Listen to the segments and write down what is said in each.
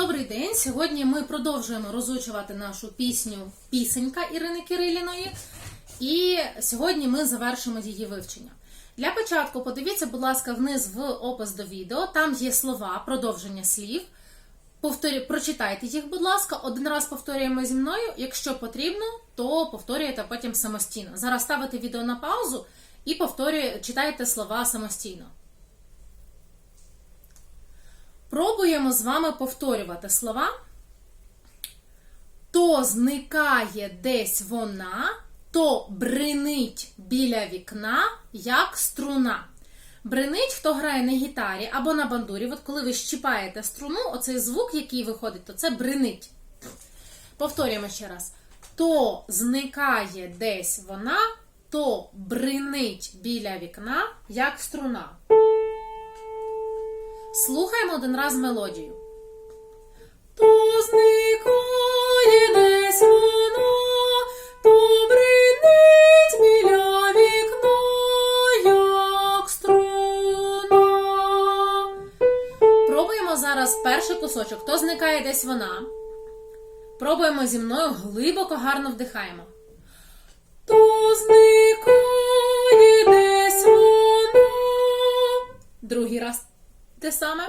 Добрий день! Сьогодні ми продовжуємо розучувати нашу пісню Пісенька Ірини Кириліної. І сьогодні ми завершимо її вивчення. Для початку подивіться, будь ласка, вниз в опис до відео. Там є слова, продовження слів. Повторю, прочитайте їх, будь ласка, один раз повторюємо зі мною. Якщо потрібно, то повторюєте потім самостійно. Зараз ставите відео на паузу і повторюєте, читайте слова самостійно. Пробуємо з вами повторювати слова. То зникає десь вона, то бринить біля вікна, як струна. Бринить, хто грає на гітарі або на бандурі. От коли ви щіпаєте струну, оцей звук, який виходить, то це бринить. Повторюємо ще раз. То зникає десь вона, то бринить біля вікна, як струна. Слухаємо один раз мелодію. То зникає десь вона, то бринить біля вікна, як струна. Пробуємо зараз перший кусочок. То зникає десь вона. Пробуємо зі мною глибоко, гарно вдихаємо. То зникає десь вона. Другий раз те саме.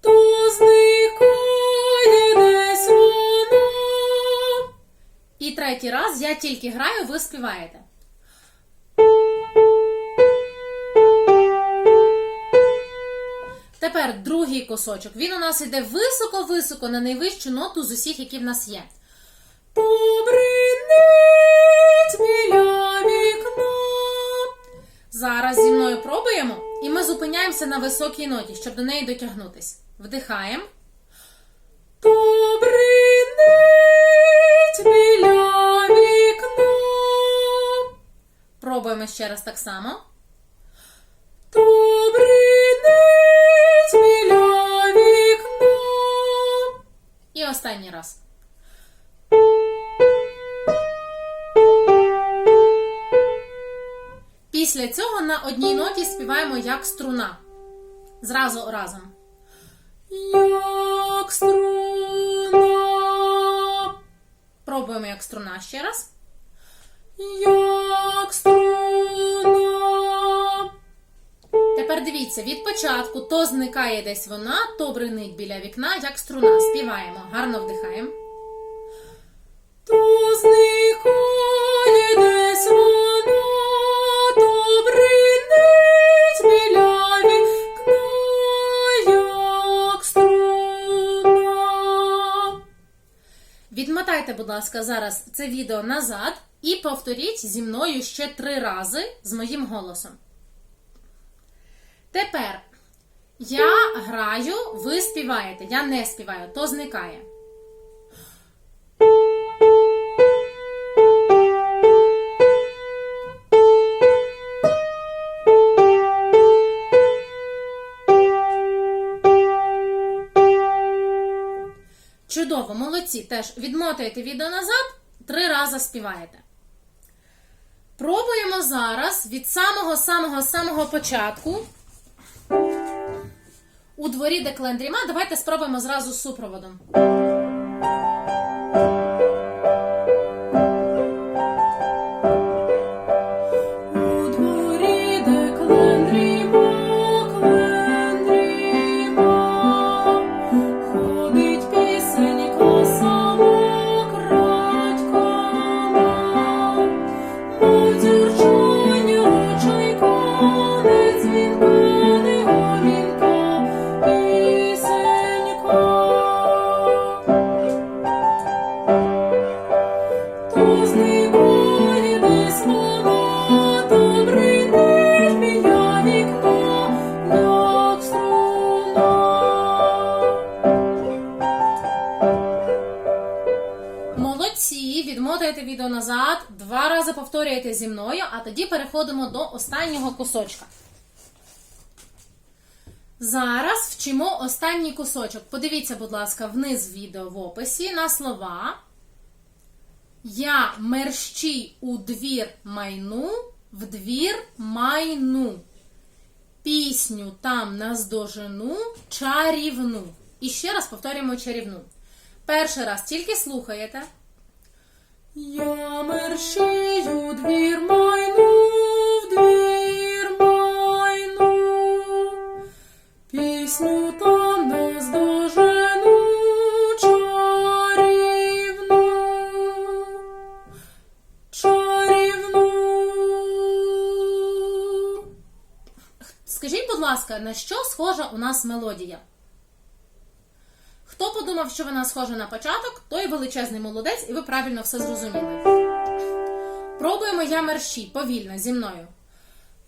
То зникає десь вона. І третій раз я тільки граю, ви співаєте. Тепер другий кусочок. Він у нас іде високо-високо на найвищу ноту з усіх, які в нас є. Добринить біля вікна. Зараз зі мною пробуємо, і ми зупиняємося на високій ноті, щоб до неї дотягнутись. Вдихаємо. Добринить біля вікна. Пробуємо ще раз так само. Добринить біля вікна. І останній раз. Після цього на одній ноті співаємо як струна. Зразу разом. Як струна. Пробуємо як струна ще раз. Як струна. Тепер дивіться, від початку то зникає десь вона, то бринить біля вікна, як струна. Співаємо. Гарно вдихаємо. То зникає Відмотайте, будь ласка, зараз це відео назад і повторіть зі мною ще три рази з моїм голосом. Тепер я граю, ви співаєте. Я не співаю, то зникає. Чудово, молодці. Теж відмотуєте відео назад, три рази співаєте. Пробуємо зараз від самого-самого-самого початку. У дворі де клендріма. Давайте спробуємо зразу з супроводом. Два рази повторюєте зі мною, а тоді переходимо до останнього кусочка. Зараз вчимо останній кусочок. Подивіться, будь ласка, вниз відео в описі на слова. Я мерщій у двір майну, в двір майну. Пісню там наздожену чарівну. І ще раз повторюємо чарівну. Перший раз тільки слухаєте. Я мерщію двір майну, в двір майну, пісню там наздожену чарівну, чарівну. Скажіть, будь ласка, на що схожа у нас мелодія? Хто подумав, що вона схожа на початок, той величезний молодець, і ви правильно все зрозуміли. Пробуємо я мерщі повільно зі мною.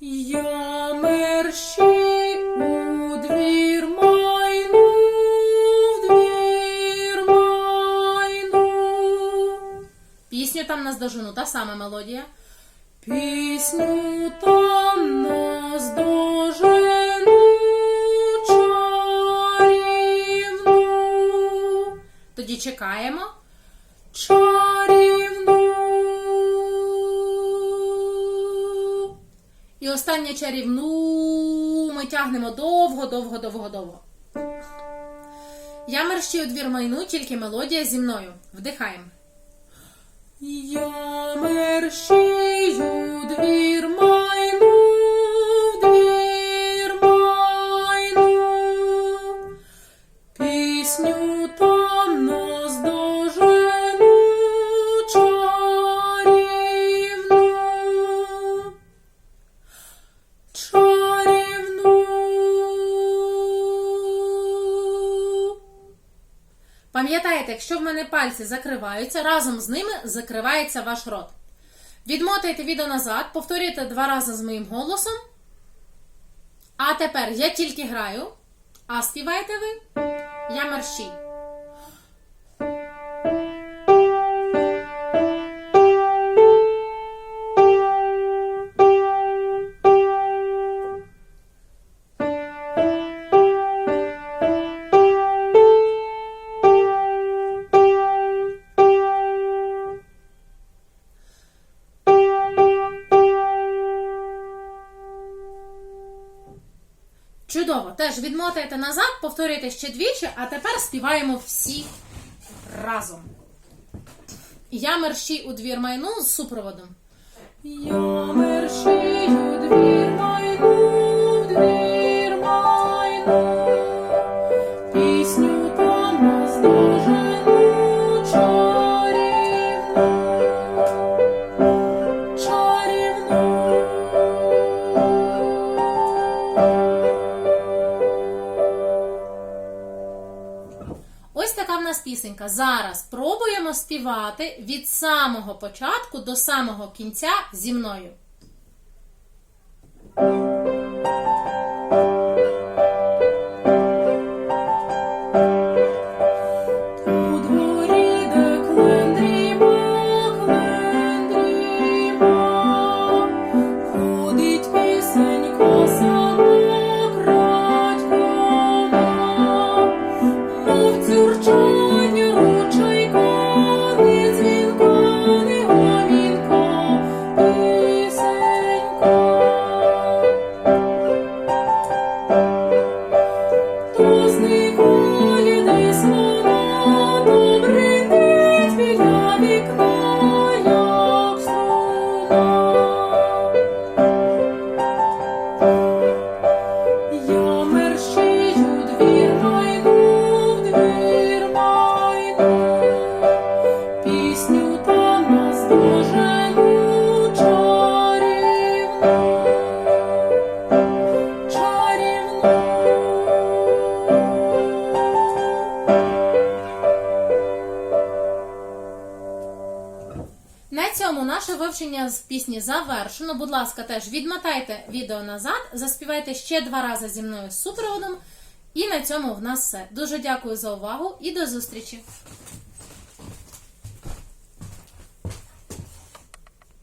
Я мерщі у двір майну, в двір майну. Пісню там наздожену, та сама мелодія. Пісню там наздожену чарівну. Тоді чекаємо. Чарівну. І останнє чарівну ми тягнемо довго, довго, довго, довго. Я мерщію двір майну, тільки мелодія зі мною. Вдихаємо. Я мерщію двір Пам'ятаєте, якщо в мене пальці закриваються, разом з ними закривається ваш рот. Відмотайте відео назад, повторюйте два рази з моїм голосом. А тепер я тільки граю. А співаєте ви? Я мерщій. Теж відмотайте назад, повторюйте ще двічі, а тепер співаємо всі разом. Я мерщій у двір майну з супроводом. Я мерщій у двір майну, в двір нас. Зараз пробуємо співати від самого початку до самого кінця зі мною. Ходить пісенько сама На цьому наше вивчення з пісні завершено. Будь ласка, теж відмотайте відео назад, заспівайте ще два рази зі мною з супроводом. І на цьому в нас все. Дуже дякую за увагу і до зустрічі!